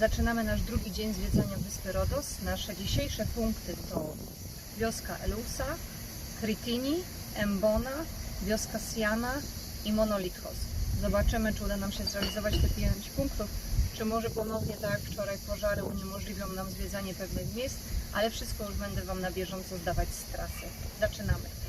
Zaczynamy nasz drugi dzień zwiedzania wyspy Rodos. Nasze dzisiejsze punkty to wioska Elusa, Kritini, Embona, wioska Siana i Monolichos. Zobaczymy, czy uda nam się zrealizować te pięć punktów, czy może ponownie tak jak wczoraj pożary uniemożliwią nam zwiedzanie pewnych miejsc, ale wszystko już będę Wam na bieżąco zdawać z trasy. Zaczynamy.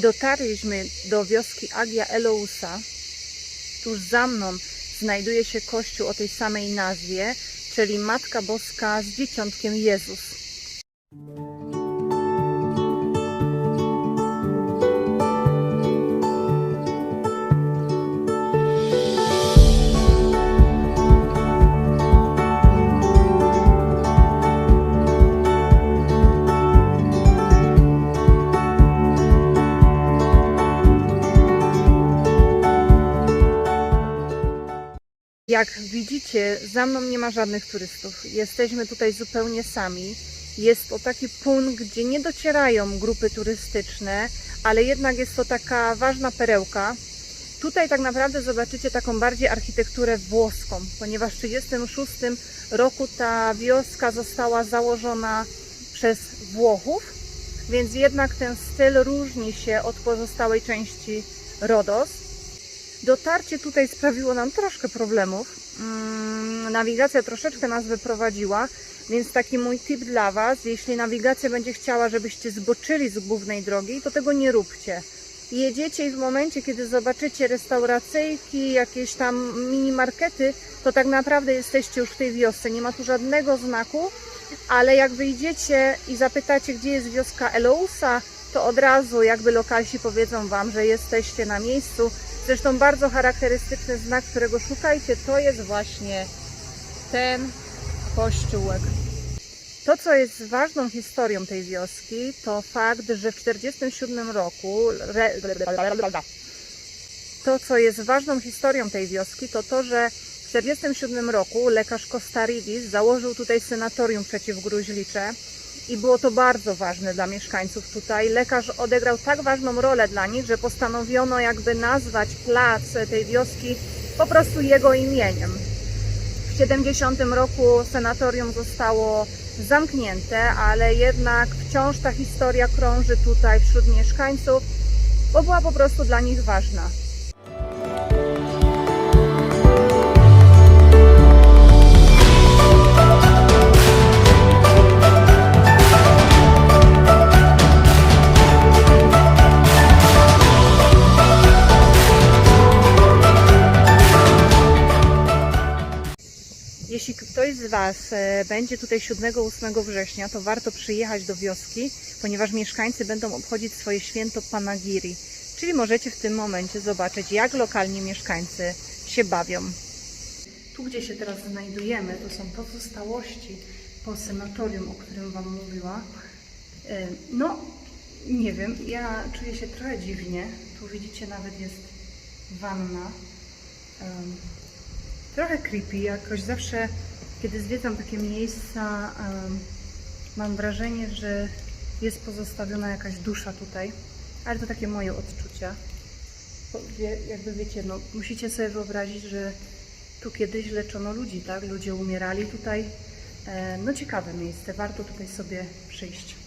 Dotarliśmy do wioski Agia Elousa. Tuż za mną znajduje się kościół o tej samej nazwie, czyli Matka Boska z Dzieciątkiem Jezus. Jak widzicie, za mną nie ma żadnych turystów. Jesteśmy tutaj zupełnie sami. Jest to taki punkt, gdzie nie docierają grupy turystyczne, ale jednak jest to taka ważna perełka. Tutaj tak naprawdę zobaczycie taką bardziej architekturę włoską, ponieważ w 1936 roku ta wioska została założona przez Włochów, więc jednak ten styl różni się od pozostałej części Rodos. Dotarcie tutaj sprawiło nam troszkę problemów. Mm, Nawigacja troszeczkę nas wyprowadziła, więc taki mój tip dla Was, jeśli nawigacja będzie chciała, żebyście zboczyli z głównej drogi, to tego nie róbcie. Jedziecie i w momencie, kiedy zobaczycie restauracyjki, jakieś tam mini markety, to tak naprawdę jesteście już w tej wiosce. Nie ma tu żadnego znaku, ale jak wyjdziecie i zapytacie, gdzie jest wioska Elousa, to od razu jakby lokalsi powiedzą Wam, że jesteście na miejscu. Zresztą bardzo charakterystyczny znak, którego szukajcie, to jest właśnie ten kościółek. To, co jest ważną historią tej wioski, to fakt, że w 1947 roku. To, co jest ważną historią tej wioski, to to, że w 1947 roku lekarz Kostaridis założył tutaj senatorium przeciwgruźlicze i było to bardzo ważne dla mieszkańców tutaj. Lekarz odegrał tak ważną rolę dla nich, że postanowiono jakby nazwać plac tej wioski po prostu jego imieniem. W 70 roku senatorium zostało zamknięte, ale jednak wciąż ta historia krąży tutaj wśród mieszkańców, bo była po prostu dla nich ważna. Jeśli ktoś z Was e, będzie tutaj 7-8 września, to warto przyjechać do wioski, ponieważ mieszkańcy będą obchodzić swoje święto Panagiri. Czyli możecie w tym momencie zobaczyć, jak lokalni mieszkańcy się bawią. Tu, gdzie się teraz znajdujemy, to są pozostałości po sanatorium, o którym Wam mówiła. E, No, nie wiem, ja czuję się trochę dziwnie. Tu widzicie, nawet jest wanna. Trochę creepy. Jakoś zawsze, kiedy zwiedzam takie miejsca, mam wrażenie, że jest pozostawiona jakaś dusza tutaj. Ale to takie moje odczucia. Jakby wiecie, no, musicie sobie wyobrazić, że tu kiedyś leczono ludzi, tak? Ludzie umierali tutaj. E, no ciekawe miejsce, warto tutaj sobie przyjść.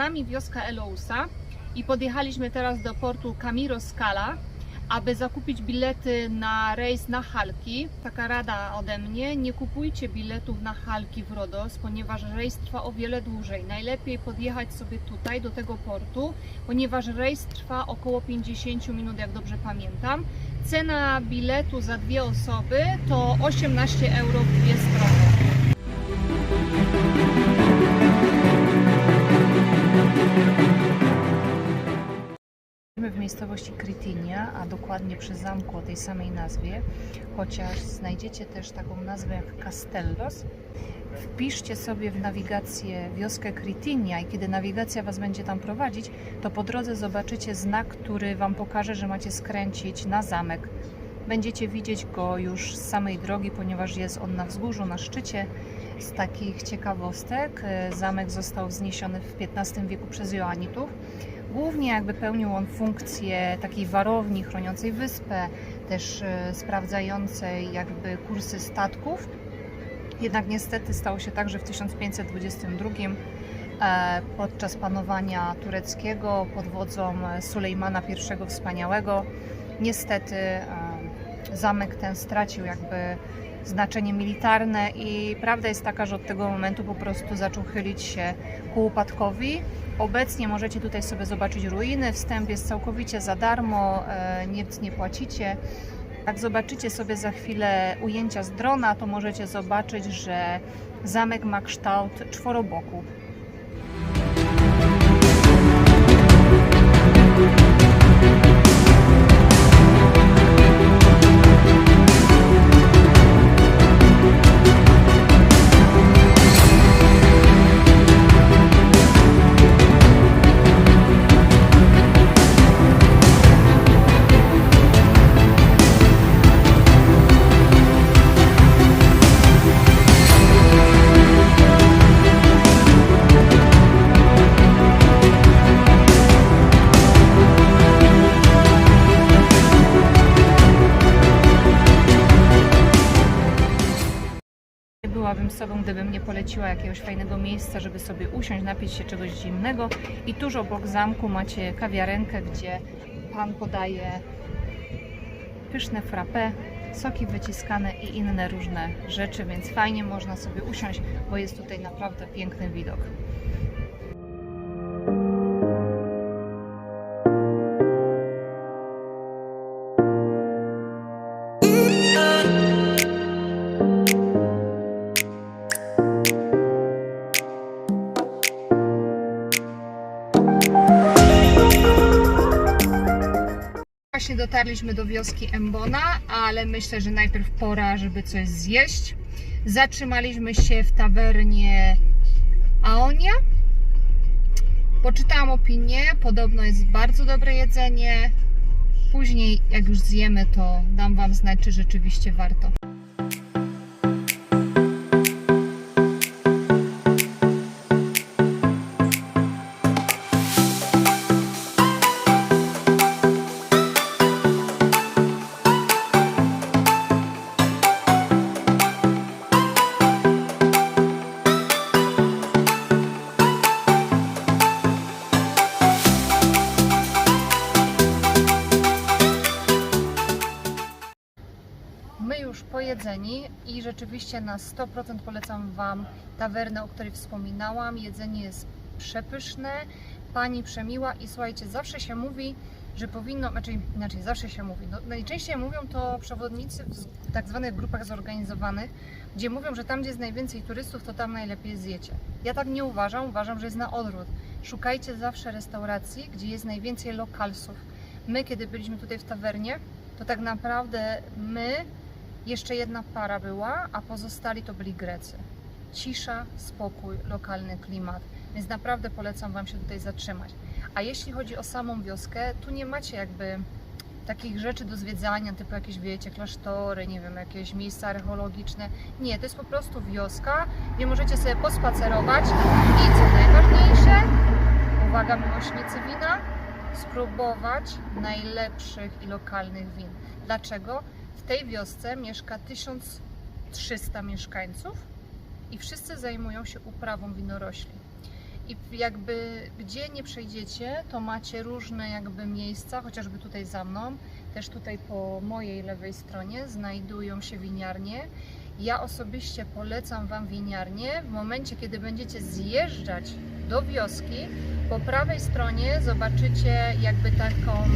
Nami wioska Elousa i podjechaliśmy teraz do portu Camiro Scala, aby zakupić bilety na rejs na Halki. Taka rada ode mnie, nie kupujcie biletów na Halki w Rodos, ponieważ rejs trwa o wiele dłużej. Najlepiej podjechać sobie tutaj do tego portu, ponieważ rejs trwa około 50 minut, jak dobrze pamiętam. Cena biletu za dwie osoby to 18 euro w dwie strony. W miejscowości Krytynia, a dokładnie przy zamku o tej samej nazwie, chociaż znajdziecie też taką nazwę jak Castellos. Wpiszcie sobie w nawigację wioskę Krytynia i kiedy nawigacja Was będzie tam prowadzić, to po drodze zobaczycie znak, który Wam pokaże, że macie skręcić na zamek. Będziecie widzieć go już z samej drogi, ponieważ jest on na wzgórzu, na szczycie. Z takich ciekawostek, e, zamek został wzniesiony w XV wieku przez Joannitów. Głównie jakby pełnił on funkcję takiej warowni chroniącej wyspę, też e, sprawdzającej jakby kursy statków. Jednak niestety stało się tak, że w 1522 e, podczas panowania tureckiego pod wodzą Sulejmana I Wspaniałego niestety e, zamek ten stracił jakby znaczenie militarne i prawda jest taka, że od tego momentu po prostu zaczął chylić się ku upadkowi. Obecnie możecie tutaj sobie zobaczyć ruiny. Wstęp jest całkowicie za darmo, e, nic nie płacicie. Jak zobaczycie sobie za chwilę ujęcia z drona, to możecie zobaczyć, że zamek ma kształt czworoboku. Byłabym sobą, gdybym nie poleciła jakiegoś fajnego miejsca, żeby sobie usiąść, napić się czegoś zimnego. I tuż obok zamku macie kawiarenkę, gdzie pan podaje pyszne frappe, soki wyciskane i inne różne rzeczy, więc fajnie można sobie usiąść, bo jest tutaj naprawdę piękny widok. Dotarliśmy do wioski Embona, ale myślę, że najpierw pora, żeby coś zjeść. Zatrzymaliśmy się w tawernie Aonia. Poczytałam opinię, podobno jest bardzo dobre jedzenie. Później, jak już zjemy, to dam Wam znać, czy rzeczywiście warto. Już pojedzeni i rzeczywiście na 100% polecam Wam tawernę, o której wspominałam. Jedzenie jest przepyszne, pani przemiła i słuchajcie, zawsze się mówi, że powinno, znaczy inaczej, zawsze się mówi. No, najczęściej mówią to przewodnicy w tak zwanych grupach zorganizowanych, gdzie mówią, że tam, gdzie jest najwięcej turystów, to tam najlepiej zjecie. Ja tak nie uważam, uważam, że jest na odwrót. Szukajcie zawsze restauracji, gdzie jest najwięcej lokalsów. My, kiedy byliśmy tutaj w tawernie, to tak naprawdę my jeszcze jedna para była, a pozostali to byli Grecy. Cisza, spokój, lokalny klimat, więc naprawdę polecam Wam się tutaj zatrzymać. A jeśli chodzi o samą wioskę, tu nie macie jakby takich rzeczy do zwiedzania, typu jakieś, wiecie, klasztory, nie wiem, jakieś miejsca archeologiczne. Nie, to jest po prostu wioska, gdzie możecie sobie pospacerować i co najważniejsze, uwaga, miłośnicy wina, spróbować najlepszych i lokalnych win. Dlaczego? W tej wiosce mieszka 1300 mieszkańców i wszyscy zajmują się uprawą winorośli. I jakby gdzie nie przejdziecie, to macie różne jakby miejsca, chociażby tutaj za mną, też tutaj po mojej lewej stronie znajdują się winiarnie. Ja osobiście polecam Wam winiarnię w momencie, kiedy będziecie zjeżdżać do wioski. Po prawej stronie zobaczycie jakby taką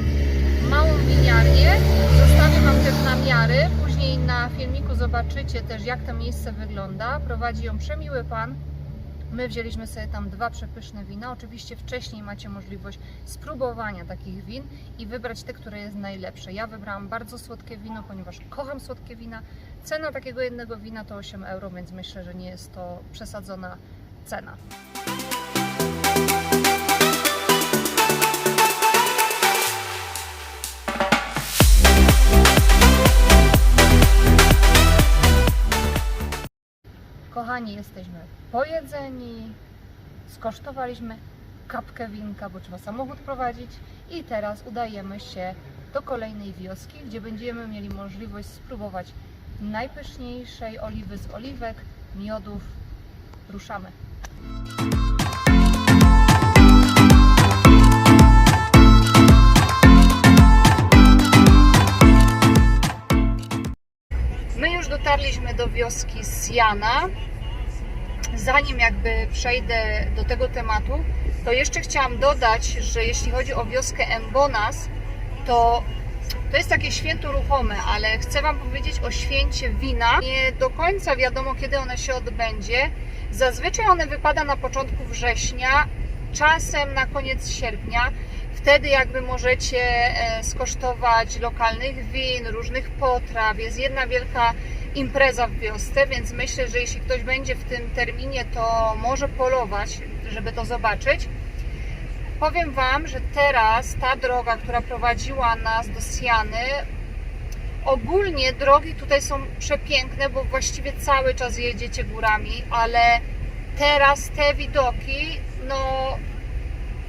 małą winiarnię. Zostawię Wam też namiary. Później na filmiku zobaczycie też jak to miejsce wygląda. Prowadzi ją przemiły Pan. My wzięliśmy sobie tam dwa przepyszne wina. Oczywiście wcześniej macie możliwość spróbowania takich win i wybrać te, które jest najlepsze. Ja wybrałam bardzo słodkie wino, ponieważ kocham słodkie wina. Cena takiego jednego wina to 8 euro, więc myślę, że nie jest to przesadzona cena. Kochani, jesteśmy pojedzeni, skosztowaliśmy kapkę winka, bo trzeba samochód prowadzić i teraz udajemy się do kolejnej wioski, gdzie będziemy mieli możliwość spróbować najpyszniejszej oliwy z oliwek, miodów. Ruszamy. My już dotarliśmy do wioski Siana. Zanim jakby przejdę do tego tematu, to jeszcze chciałam dodać, że jeśli chodzi o wioskę Embonas, to to jest takie święto ruchome, ale chcę Wam powiedzieć o święcie wina. Nie do końca wiadomo, kiedy one się odbędzie. Zazwyczaj one wypada na początku września, czasem na koniec sierpnia. Wtedy jakby możecie e, skosztować lokalnych win, różnych potraw. Jest jedna wielka impreza w wiosce, więc myślę, że jeśli ktoś będzie w tym terminie, to może polować, żeby to zobaczyć. Powiem Wam, że teraz ta droga, która prowadziła nas do Siany, ogólnie drogi tutaj są przepiękne, bo właściwie cały czas jedziecie górami, ale teraz te widoki, no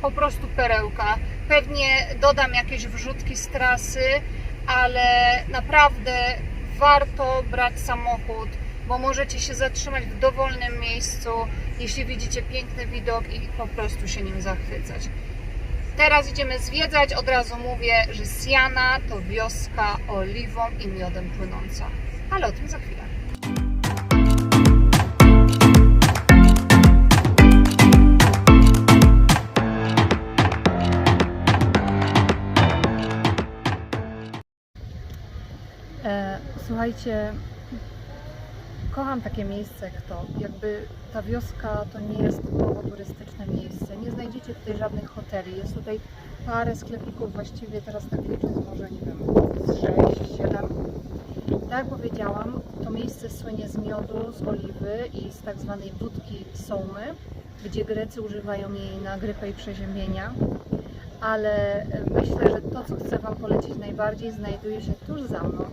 po prostu perełka. Pewnie dodam jakieś wrzutki z trasy, ale naprawdę warto brać samochód, bo możecie się zatrzymać w dowolnym miejscu, jeśli widzicie piękny widok i po prostu się nim zachwycać. Teraz idziemy zwiedzać, od razu mówię, że Siana to wioska oliwą i miodem płynąca. Ale o tym za chwilę. Słuchajcie, kocham takie miejsce jak to. Jakby ta wioska to nie jest typowo turystyczne miejsce. Nie znajdziecie tutaj żadnych hoteli. Jest tutaj parę sklepików, właściwie teraz tak licząc może nie wiem, z 6, 7. Tak jak powiedziałam, to miejsce słynie z miodu, z oliwy i z tak zwanej wódki sołmy, gdzie Grecy używają jej na grypę i przeziębienia. Ale e, myślę, że to, co chcę Wam polecić najbardziej, znajduje się tuż za mną.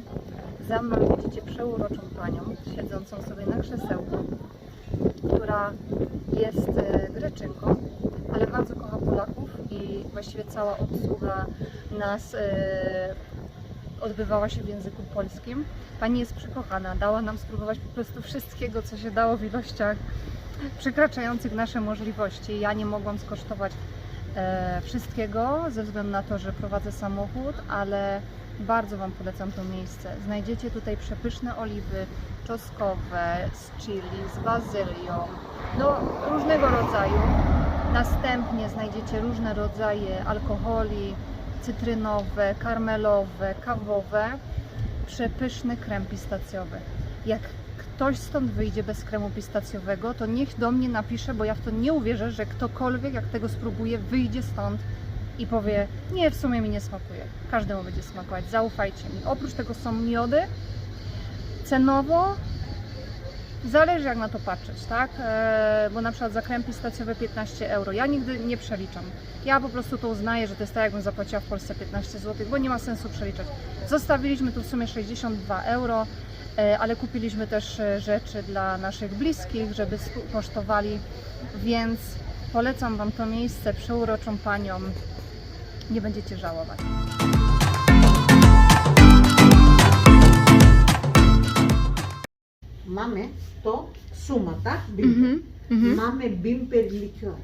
Za mną widzicie przeuroczą panią, siedzącą sobie na krzesełku, która jest e, Greczynką, ale bardzo kocha Polaków i właściwie cała obsługa nas e, odbywała się w języku polskim. Pani jest przekochana, dała nam spróbować po prostu wszystkiego, co się dało w ilościach przekraczających nasze możliwości. Ja nie mogłam skosztować e, wszystkiego ze względu na to, że prowadzę samochód, ale bardzo Wam polecam to miejsce. Znajdziecie tutaj przepyszne oliwy czosnkowe z chili, z bazylią, no różnego rodzaju. Następnie znajdziecie różne rodzaje alkoholi cytrynowe, karmelowe, kawowe, przepyszny krem pistacjowy. Jak ktoś stąd wyjdzie bez kremu pistacjowego, to niech do mnie napisze, bo ja w to nie uwierzę, że ktokolwiek jak tego spróbuje, wyjdzie stąd i powie, nie, w sumie mi nie smakuje. Każdemu będzie smakować, zaufajcie mi. Oprócz tego są miody. Cenowo zależy jak na to patrzeć, tak? E, bo na przykład za krem pistacjowy 15 euro. Ja nigdy nie przeliczam. Ja po prostu to uznaję, że to jest tak, jakbym zapłaciła w Polsce 15 zł, bo nie ma sensu przeliczać. Zostawiliśmy tu w sumie 62 euro, e, ale kupiliśmy też e, rzeczy dla naszych bliskich, żeby kosztowali, więc polecam Wam to miejsce, przeuroczą panią. Nie będziecie żałować. Mamy to suma, tak? Bimper. Mamy bimper liqueur.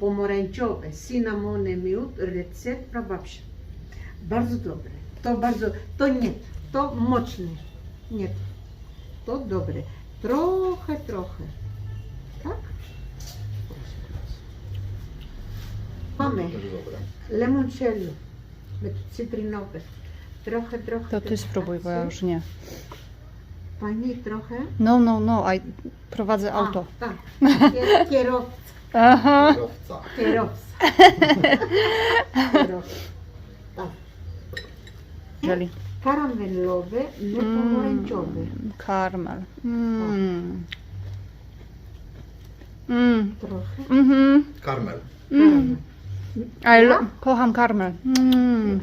pomarańczowe, cynamony, miód, recept prababcia. Bardzo dobre. To bardzo, to nie, to mocne. Nie, to dobre. Trochę, trochę. Tak? Mamy limoncello, cytrynowe. Trochę, trochę. To ty spróbuj, bo ja już nie. Pani trochę? No, no, no, a prowadzę A, auto. tak. Kier- Kierowca. Aha. Kierowca. Kierowca. Kierowca. Tak. Jeżeli. Karamelowe, nie. Mm, karmel. Mm. Mm. Trochę. Mhm. Karmel. Mm. I lo- Ja? kocham karmel. Mm.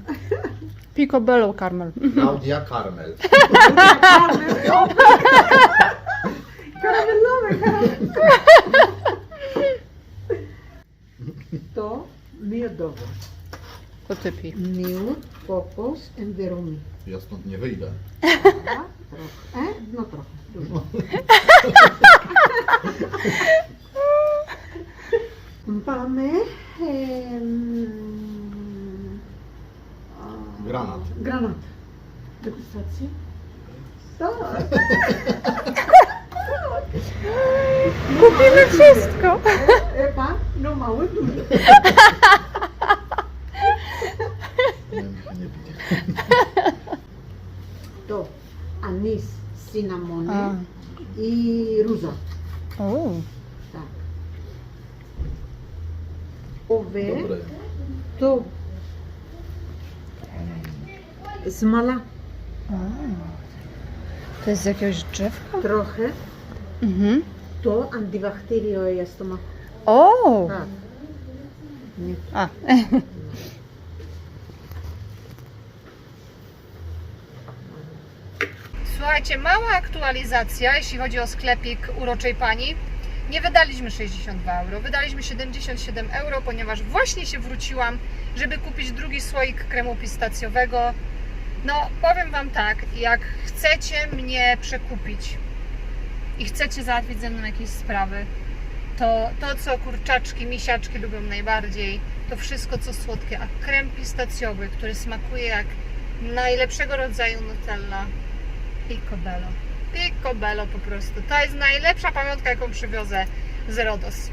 Picobello karmel. Klaudia Karmel. Karamelowe. Karamelowe. To miodowe. To ty pi. Miód, kokos i wyrumy. Ja stąd nie wyjdę. Trochę. E? No trochę. Dużo. Mamy em, Granat. Granat. Degustację? Tak. Kupimy wszystko. E, pan? No mały, duży. Nie, nie piję. To anis, cynamony A. i róża. O. Tak. Owe Dobre. to smala To jest z jakiegoś drzewka? trochę. Mhm. To antibakterio jest to ma. O! Tak. Nie. A. Słuchajcie, mała aktualizacja, jeśli chodzi o sklepik Uroczej Pani. Nie wydaliśmy 62 euro, wydaliśmy 77 euro, ponieważ właśnie się wróciłam, żeby kupić drugi słoik kremu pistacjowego. No, powiem Wam tak, jak chcecie mnie przekupić i chcecie załatwić ze mną jakieś sprawy, to to, co kurczaczki, misiaczki lubią najbardziej, to wszystko, co słodkie, a krem pistacjowy, który smakuje jak najlepszego rodzaju Nutella, Picobello. Picobello po prostu. To jest najlepsza pamiątka, jaką przywiozę z Rodos.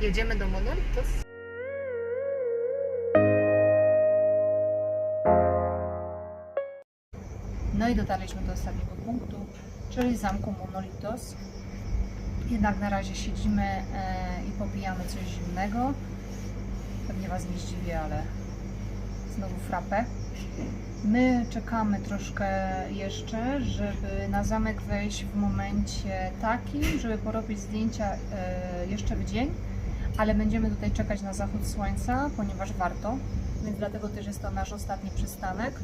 Jedziemy do Monolitos. No i dotarliśmy do ostatniego punktu, czyli zamku Monolitos. Jednak na razie siedzimy e, i popijamy coś zimnego. Pewnie Was nie zdziwię, ale znowu frapę. My czekamy troszkę jeszcze, żeby na zamek wejść w momencie takim, żeby porobić zdjęcia e, jeszcze w dzień, ale będziemy tutaj czekać na zachód słońca, ponieważ warto, więc dlatego też jest to nasz ostatni przystanek.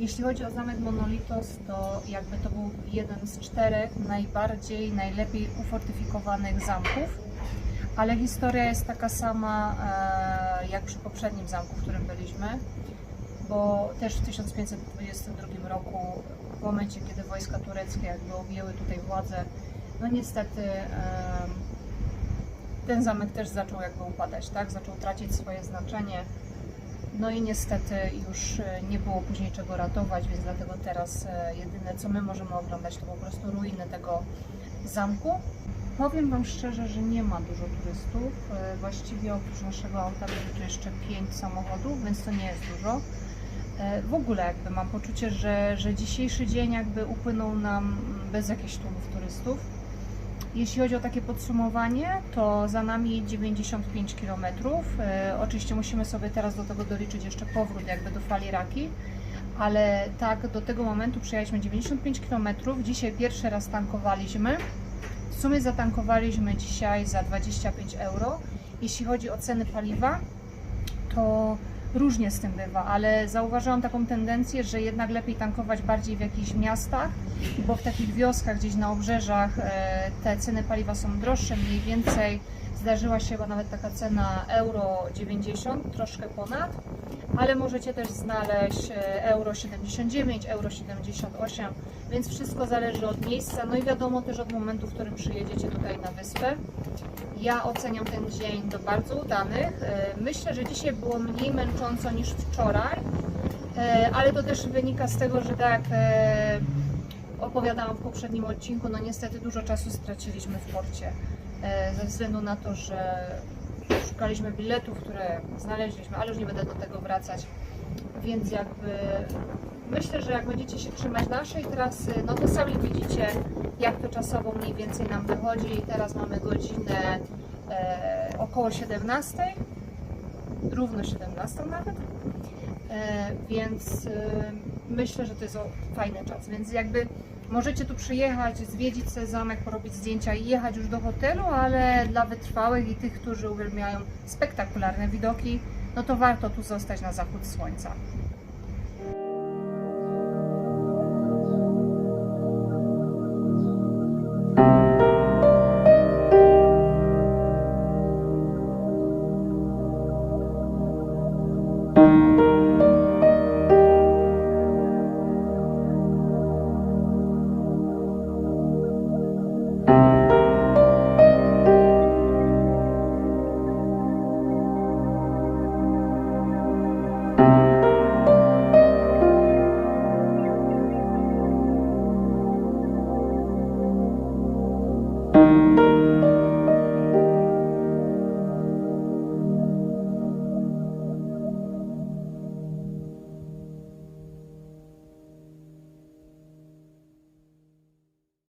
Jeśli chodzi o zamek Monolitos, to jakby to był jeden z czterech najbardziej, najlepiej ufortyfikowanych zamków, ale historia jest taka sama e, jak przy poprzednim zamku, w którym byliśmy, bo też w 1522 roku, w momencie kiedy wojska tureckie jakby objęły tutaj władzę, no niestety ten zamek też zaczął jakby upadać, tak? Zaczął tracić swoje znaczenie. No i niestety już e, nie było później czego ratować, więc dlatego teraz e, jedyne co my możemy oglądać to po prostu ruiny tego zamku. Powiem Wam szczerze, że nie ma dużo turystów. E, Właściwie oprócz naszego auta będzie tu jeszcze 5 samochodów, więc to nie jest dużo. W ogóle jakby mam poczucie, że, że dzisiejszy dzień jakby upłynął nam bez jakichś tłumów turystów. Jeśli chodzi o takie podsumowanie, to za nami 95 km. E, oczywiście musimy sobie teraz do tego doliczyć jeszcze powrót jakby do fali Raki, ale tak do tego momentu przejechaliśmy 95 km. Dzisiaj pierwszy raz tankowaliśmy. W sumie zatankowaliśmy dzisiaj za 25 euro. Jeśli chodzi o ceny paliwa, to różnie z tym bywa, ale zauważyłam taką tendencję, że jednak lepiej tankować bardziej w jakichś miastach, bo w takich wioskach gdzieś na obrzeżach e, te ceny paliwa są droższe, mniej więcej Zdarzyła się chyba nawet taka cena euro 90, troszkę ponad, ale możecie też znaleźć e, euro 79, euro 78, więc wszystko zależy od miejsca, no i wiadomo też od momentu, w którym przyjedziecie tutaj na wyspę. Ja oceniam ten dzień do bardzo udanych. E, Myślę, że dzisiaj było mniej męcząco niż wczoraj, e, ale to też wynika z tego, że tak opowiadałam w poprzednim odcinku, no niestety dużo czasu straciliśmy w porcie ze względu na to, że szukaliśmy biletów, które znaleźliśmy, ale już nie będę do tego wracać. Więc jakby myślę, że jak będziecie się trzymać naszej trasy, no to sami widzicie, jak to czasowo mniej więcej nam wychodzi. Teraz mamy godzinę e, około 17, równo 17 nawet. E, więc e, myślę, że to jest o, fajny czas. Więc jakby możecie tu przyjechać, zwiedzić sobie zamek, porobić zdjęcia i jechać już do hotelu, ale dla wytrwałych i tych, którzy uwielbiają spektakularne widoki, no to warto tu zostać na zachód słońca.